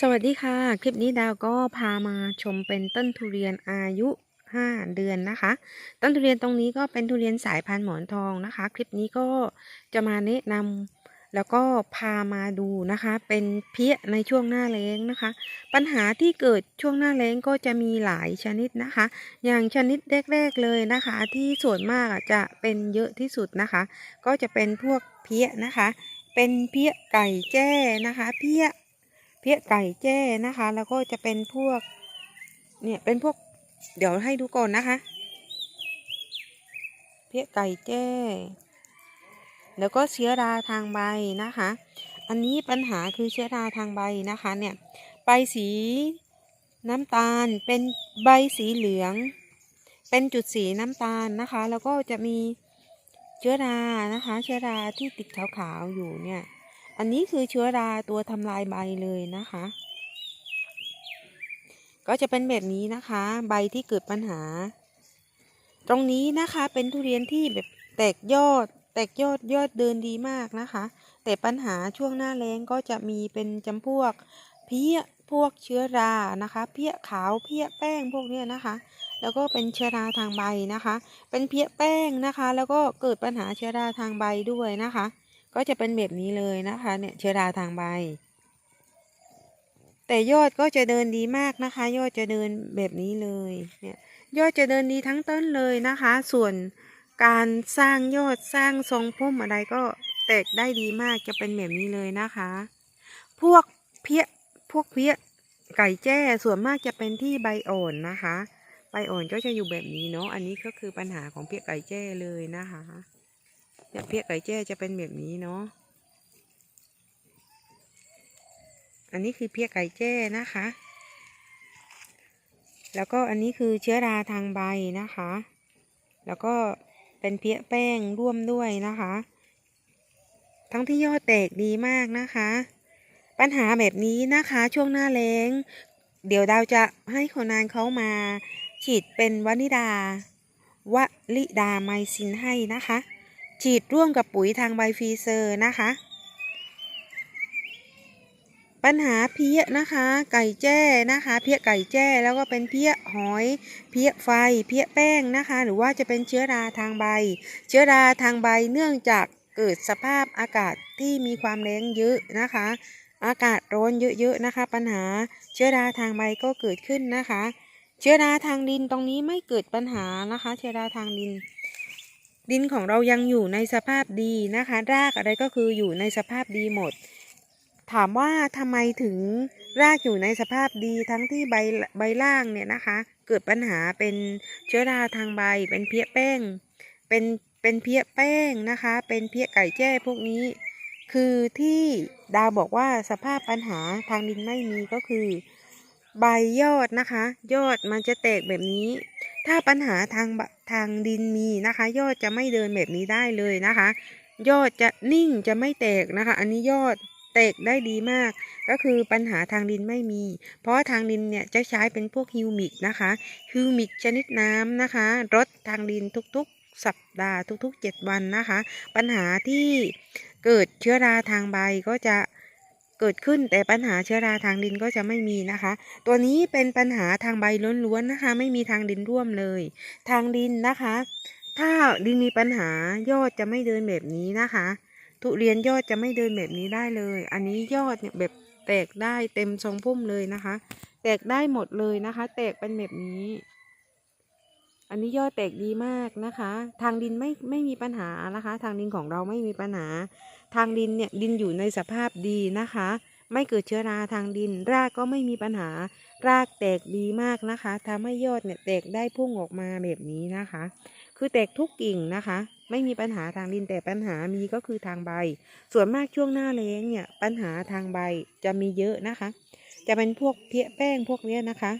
สวัสดีค่ะ คลิปนี้ดาวก็พามาชมเป็นต้นทุเรียนอายุ 5 เดือนนะคะ ต้นทุเรียนตรงนี้ก็เป็นทุเรียนสายพันธุ์หมอนทองนะคะ คลิปนี้ก็จะมาแนะนำแล้วก็พามาดูนะคะ เป็นเพี้ยในช่วงหน้าแล้งนะคะ ปัญหาที่เกิดช่วงหน้าแล้งก็จะมีหลายชนิดนะคะ อย่างชนิดแรกๆเลยนะคะ ที่ส่วนมากจะเป็นเยอะที่สุดนะคะ ก็จะเป็นพวกเพี้ยนะคะ เป็นเพี้ยไก่แจ้นะคะ เพี้ย เพี้ยไก่แจ้นะคะ แล้วก็จะเป็นพวก เนี่ยเป็นพวก เดี๋ยวให้ดูก่อนนะคะ เพี้ยไก่แจ้ แล้วก็เชื้อราทางใบนะคะ อันนี้ปัญหาคือเชื้อราทางใบนะคะ เนี่ยใบสีน้ำตาลเป็นใบสีเหลือง เป็นจุดสีน้ำตาลนะคะ แล้วก็จะมีเชื้อรานะคะ เชื้อราที่ติดขาวๆอยู่เนี่ย อันนี้คือเชื้อราตัวทำลายใบเลยนะคะ ก็จะเป็นแบบนี้นะคะ ใบที่เกิดปัญหา ตรงนี้นะคะเป็นทุเรียนที่แบบแตกยอด แตกยอดยอดเดินดีมากนะคะ แต่ปัญหาช่วงหน้าแล้งก็จะมีเป็นจำพวกเพี้ยพวกเชื้อรานะคะ เพี้ยขาวเพี้ยแป้งพวกนี้นะคะ แล้วก็เป็นเชื้อราทางใบนะคะ เป็นเพี้ยแป้งนะคะ แล้วก็เกิดปัญหาเชื้อราทางใบด้วยนะคะ ก็จะเป็นแบบนี้เลยนะคะเนี่ยเชื้อราทางใบ แต่ยอดก็จะเดินดีมากนะคะ ยอดจะเดินแบบนี้เลยเนี่ยยอดจะเดินดีทั้งต้นเลยนะคะ ส่วนการสร้างยอดสร้างทรงพุ่มอะไรก็แตกได้ดีมากจะเป็นแบบนี้เลยนะคะ พวกเพี้ยพวกเพี้ยไก่แจ้ส่วนมากจะเป็นที่ใบอ่อนนะคะ ใบอ่อนก็จะอยู่แบบนี้เนาะอันนี้ก็คือปัญหาของเพี้ยไก่แจ้เลยนะคะ เนี่ยเพี้ยไก่แจ้จะเป็นแบบนี้เนาะ อันนี้คือเพี้ยไก่แจ้นะคะ แล้วก็อันนี้คือเชื้อราทางใบนะคะ แล้วก็เป็นเพี้ยแป้งร่วมด้วยนะคะ ทั้งที่ยอดแตกดีมากนะคะ ปัญหาแบบนี้นะคะช่วงหน้าแล้ง เดี๋ยวดาวจะให้คนงานเขามา ฉีดเป็นวานิดาวลิดาไมซินให้นะคะ ฉีดร่วมกับปุ๋ยทางใบฟรีเซอร์นะคะ ปัญหาเพี้ยนะคะ ไก่แจ้นะคะ เพี้ยไก่แจ้แล้วก็เป็นเพี้ยหอย เพี้ยไฟ เพี้ยแป้งนะคะ หรือว่าจะเป็นเชื้อราทางใบ เชื้อราทางใบเนื่องจากเกิดสภาพอากาศที่มีความแรงเยอะนะคะ อากาศร้อนเยอะๆนะคะ ปัญหาเชื้อราทางใบก็เกิดขึ้นนะคะ เชื้อราทางดินตรงนี้ไม่เกิดปัญหานะคะ เชื้อราทางดิน ดินของเรายังอยู่ในสภาพดีนะคะ รากอะไรก็คืออยู่ในสภาพดีหมด ถามว่าทำไมถึงรากอยู่ในสภาพดีทั้งที่ใบใบล่างเนี่ยนะคะ เกิดปัญหาเป็นเชื้อราทางใบ เป็นเพี้ยแป้ง เป็นเป็นเพี้ยแป้งนะคะ เป็นเพี้ยไก่แจ้พวกนี้ คือที่ดาวบอกว่าสภาพปัญหาทางดินไม่มีก็คือ ใบยอดนะคะ ยอดมันจะแตกแบบนี้ ถ้าปัญหาทางทางดินมีนะคะ ยอดจะไม่เดินแบบนี้ได้เลยนะคะ ยอดจะนิ่งจะไม่แตกนะคะ อันนี้ยอดแตกได้ดีมาก ก็คือปัญหาทางดินไม่มี เพราะทางดินเนี่ยจะใช้เป็นพวกฮิวมิกนะคะฮิวมิกชนิดน้ำนะคะรดทางดินทุกๆ สัปดาห์ทุกๆ 7 วันนะคะ ปัญหาที่เกิดเชื้อราทางใบก็จะ เกิดขึ้นแต่ปัญหาเชื้อราทางดินก็จะไม่มีนะคะ ตัวนี้เป็นปัญหาทางใบล้วนๆนะคะ ไม่มีทางดินร่วมเลย ทางดินนะคะ ถ้าดินมีปัญหายอดจะไม่เดินแบบนี้นะคะ ทุเรียนยอดจะไม่เดินแบบนี้ได้เลย อันนี้ยอดเนี่ยแบบแตกได้เต็มทรงพุ่มเลยนะคะ แตกได้หมดเลยนะคะ แตกเป็นแบบนี้อันนี้ยอดแตกดีมากนะคะ ทางดินไม่ไม่มีปัญหานะคะ ทางดินของเราไม่มีปัญหา ทางดินเนี่ยดินอยู่ในสภาพดีนะคะ ไม่เกิดเชื้อราทางดิน รากก็ไม่มีปัญหา รากแตกดีมากนะคะทำให้ยอดเนี่ยแตกได้พุ่งออกมาแบบนี้นะคะ คือแตกทุกกิ่งนะคะ ไม่มีปัญหาทางดินแต่ปัญหามีก็คือทางใบ ส่วนมากช่วงหน้าแล้งเนี่ยปัญหาทางใบจะมีเยอะนะคะ จะเป็นพวกเพี้ยแป้งพวกเนี้ยนะคะ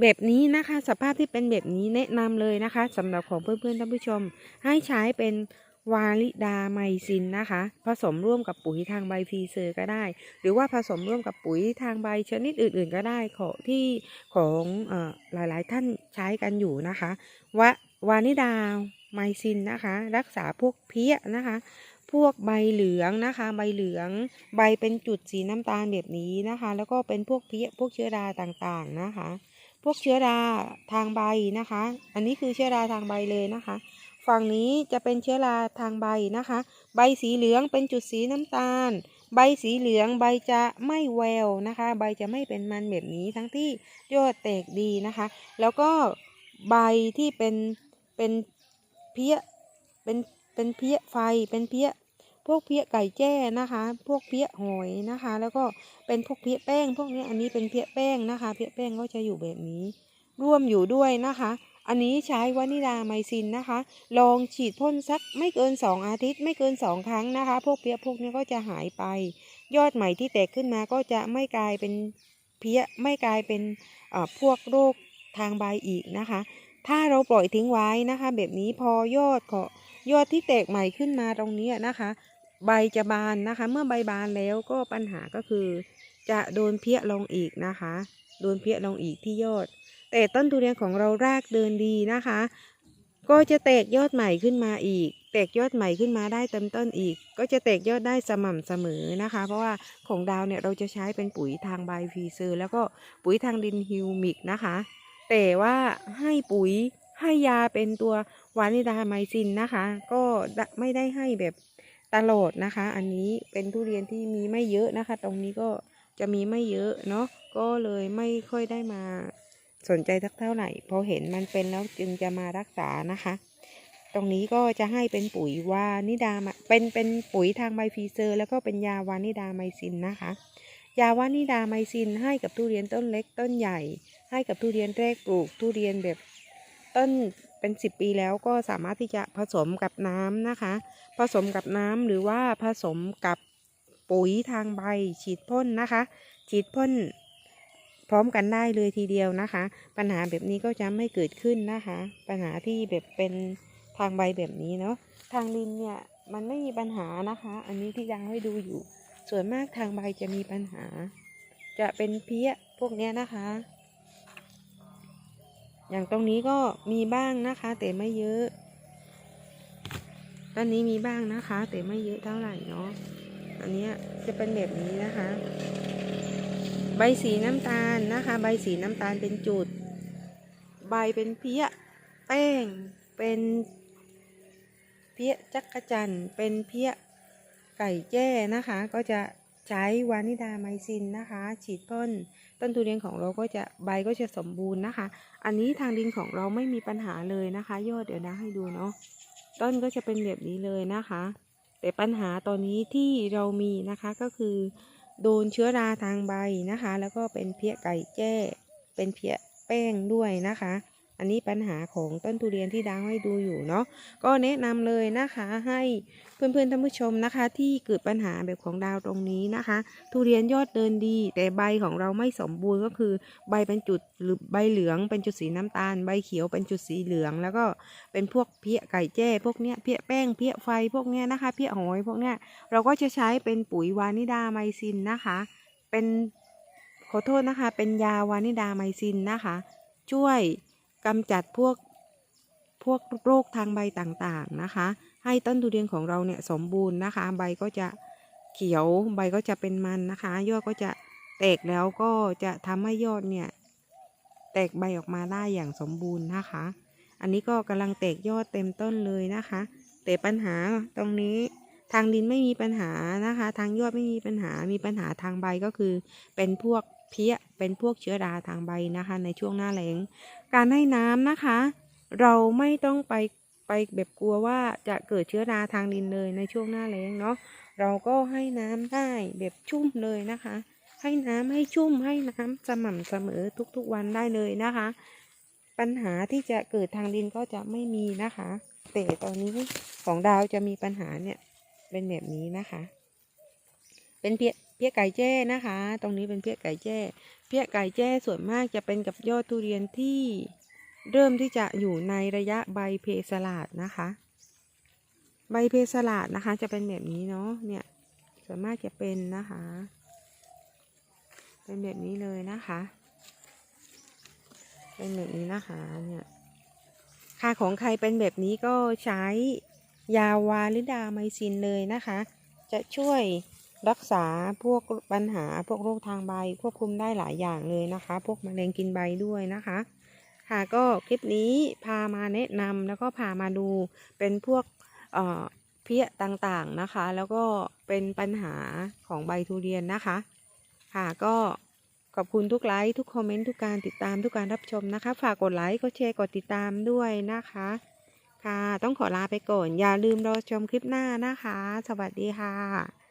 แบบนี้นะคะสภาพที่เป็นแบบนี้แนะนำเลยนะคะสำหรับของเพื่อนๆท่านผู้ชม ให้ใช้เป็น วาลิดาไมซินนะคะ ผสมร่วมกับปุ๋ยทางใบฟรีเซอร์ก็ได้ หรือว่าผสมร่วมกับปุ๋ยทางใบชนิดอื่น ๆ ก็ได้ขอที่ของอหลายๆท่านใช้กันอยู่นะคะวะวานิดาไมซินนะคะ รักษาพวกเพี้ยนะคะ พวกใบเหลืองนะคะ ใบเหลือง ใบเป็นจุดสีน้ำตาลแบบนี้นะคะ แล้วก็เป็นพวกเพี้ยพวกเชื้อราต่างๆนะคะ พวกเชื้อราทางใบนะคะ อันนี้คือเชื้อราทางใบเลยนะคะ ฝั่งนี้จะเป็นเชื้อราทางใบนะคะ ใบสีเหลืองเป็นจุดสีน้ำตาล ใบสีเหลืองใบจะไม่แววนะคะ ใบจะไม่เป็นมันแบบนี้ทั้งที่ยอดแตกดีนะคะ แล้วก็ใบที่เป็นเป็นเพี้ยเป็นเป็นเพี้ยไฟเป็นเพี้ยพวกเพี้ยไก่แจ้นะคะ พวกเพี้ยหอยนะคะ แล้วก็เป็นพวกเพี้ยแป้ง พวกนี้อันนี้เป็นเพี้ยแป้งนะคะ เพี้ยแป้งก็จะอยู่แบบนี้ ร่วมอยู่ด้วยนะคะ อันนี้ใช้วานิลาไมซินนะคะ ลองฉีดพ่นสักไม่เกิน 2 อาทิตย์ไม่เกิน 2 ครั้งนะคะ พวกเพี้ยพวกนี้ก็จะหายไป ยอดใหม่ที่แตกขึ้นมาก็จะไม่กลายเป็นเพี้ยไม่กลายเป็นเอ่อพวกโรคทางใบอีกนะคะ ถ้าเราปล่อยทิ้งไว้นะคะ แบบนี้พอยอดก็ยอดที่แตกใหม่ขึ้นมาตรงนี้นะคะ ใบจะบานนะคะ เมื่อใบบานแล้วก็ปัญหาก็คือ จะโดนเพี้ยลงอีกนะคะ โดนเพี้ยลงอีกที่ยอด แต่ต้นทุเรียนของเรารากเดินดีนะคะ ก็จะแตกยอดใหม่ขึ้นมาอีก แตกยอดใหม่ขึ้นมาได้เต็มต้นอีก ก็จะแตกยอดได้สม่ำเสมอนะคะ เพราะว่าของดาวเนี่ยเราจะใช้เป็นปุ๋ยทางใบฟีเซอร์แล้วก็ปุ๋ยทางดินฮิวมิกนะคะ แต่ว่าให้ปุ๋ยให้ยาเป็นตัววานิดาไมซินนะคะ ก็ไม่ได้ให้แบบตลอดนะคะ อันนี้เป็นทุเรียนที่มีไม่เยอะนะคะ ตรงนี้ก็จะมีไม่เยอะเนาะก็เลยไม่ค่อยได้มา สนใจสักเท่าไหร่พอเห็นมันเป็นแล้วจึงจะมารักษานะคะ ตรงนี้ก็จะให้เป็นปุ๋ยวานิดามาเป็นเป็นปุ๋ยทางใบฟีเซอร์ แล้วก็เป็นยาวานิดาไมซินนะคะ ยาวานิดาไมซินให้กับทุเรียนต้นเล็กต้นใหญ่ ให้กับทุเรียนแรกปลูกทุเรียนแบบต้นเป็นสิบปีแล้วก็สามารถที่จะผสมกับน้ำนะคะ ผสมกับน้ำหรือว่าผสมกับปุ๋ยทางใบฉีดพ่นนะคะ ฉีดพ่น ร้อมกันได้เลยทีเดียวนะคะ ปัญหาแบบนี้ก็จะไม่เกิดขึ้นนะคะ ปัญหาที่แบบเป็นทางใบแบบนี้เนาะทางดินเนี่ยมันไม่มีปัญหานะคะ อันนี้ที่ยังให้ดูอยู่ ส่วนมากทางใบจะมีปัญหา จะเป็นเพี้ยพวกเนี้ยนะคะ อย่างตรงนี้ก็มีบ้างนะคะ แต่ไม่เยอะด้านนี้มีบ้างนะคะ แต่ไม่เยอะเท่าไหร่เนาะอันนี้จะเป็นแบบนี้นะคะ บสีน้ำตาลนะคะ ใบสีน้ำตาลเป็นจุด ใบเป็นเพี้ย แป้ง เป็นเพี้ยจักระจันเป็นเพี้ยไก่แจ้นะคะ ก็จะใช้วานิดาไมซินนะคะ ฉีดพ่นต้นทุเรียนของเราก็จะใบก็จะสมบูรณ์นะคะ อันนี้ทางดินของเราไม่มีปัญหาเลยนะคะยอดเดี๋ยวนะให้ดูเนาะต้นก็จะเป็นแบบนี้เลยนะคะ แต่ปัญหาตอนนี้ที่เรามีนะคะก็คือ โดนเชื้อราทางใบนะคะ แล้วก็เป็นเพี้ยไก่แจ้ เป็นเพี้ยแป้งด้วยนะคะ อันนี้ปัญหาของต้นทุเรียนที่ดาวให้ดูอยู่เนาะก็แนะนำเลยนะคะให้เพื่อนๆท่านผู้ชมนะคะ ที่เกิดปัญหาแบบของดาวตรงนี้นะคะ ทุเรียนยอดเดินดี แต่ใบของเราไม่สมบูรณ์ก็คือ ใบเป็นจุดหรือใบเหลืองเป็นจุดสีน้ำตาล ใบเขียวเป็นจุดสีเหลือง แล้วก็เป็นพวกเพี้ยไก่แจ้ พวกเนี้ยเพี้ยแป้งเพี้ยไฟพวกเนี้ยนะคะ เพี้ยหอยพวกเนี้ยเราก็จะใช้เป็นปุ๋ยวานิดาไมซินนะคะ เป็นขอโทษนะคะ เป็นยาวานิดาไมซินนะคะ ช่วย กำจัดพวกพวกโรคทางใบต่างๆนะคะ ให้ต้นทุเรียนของเราเนี่ยสมบูรณ์นะคะ ใบก็จะเขียวใบก็จะเป็นมันนะคะ ยอดก็จะแตกแล้วก็จะทำให้ยอดเนี่ย แตกใบออกมาได้อย่างสมบูรณ์นะคะ อันนี้ก็กำลังแตกยอดเต็มต้นเลยนะคะ แต่ปัญหาตรงนี้ทางดินไม่มีปัญหานะคะ ทางยอดไม่มีปัญหามีปัญหาทางใบก็คือ เป็นพวกเพี้ยเป็นพวกเชื้อราทางใบนะคะ ในช่วงหน้าแล้ง การให้น้ำนะคะ เราไม่ต้องไปไปแบบกลัวว่าจะเกิดเชื้อราทางดินเลยในช่วงหน้าแล้งเนาะเราก็ให้น้ำได้แบบชุ่มเลยนะคะ ให้น้ำให้ชุ่มให้น้ำสม่ำเสมอทุกๆวันได้เลยนะคะ ปัญหาที่จะเกิดทางดินก็จะไม่มีนะคะ แต่ตอนนี้ของดาวจะมีปัญหาเนี่ยเป็นแบบนี้นะคะ เป็นเพีย พี้ยไก่แจ้นะคะ ตรงนี้เป็นเพี้ยไก่แจ้ เพี้ยไก่แจ้ส่วนมากจะเป็นกับยอดทุเรียนที่เริ่มที่จะอยู่ในระยะใบเพสลาดนะคะ ใบเพสลาดนะคะ จะเป็นแบบนี้เนาะ เนี่ยส่วนมากจะเป็นนะคะ เป็นแบบนี้เลยนะคะ เป็นแบบนี้นะคะเนี่ยค่าของใครเป็นแบบนี้ก็ใช้ยาวาลิดาไมซินเลยนะคะ จะช่วย รักษาพวกปัญหาพวกโรคทางใบควบคุมได้หลายอย่างเลยนะคะ พวกมะเร็งกินใบด้วยนะคะ ค่ะก็คลิปนี้พามาแนะนำแล้วก็พามาดูเป็นพวกเเพี้ยต่างๆนะคะ แล้วก็เป็นปัญหาของใบทุเรียนนะคะ ค่ะก็ขอบคุณทุกไลค์ทุกคอมเมนต์ทุกการติดตามทุกการรับชมนะคะ ฝากกดไลค์กดแชร์กดติดตามด้วยนะคะ ค่ะ ต้องขอลาไปก่อน อย่าลืมรอชมคลิปหน้านะคะ สวัสดีค่ะ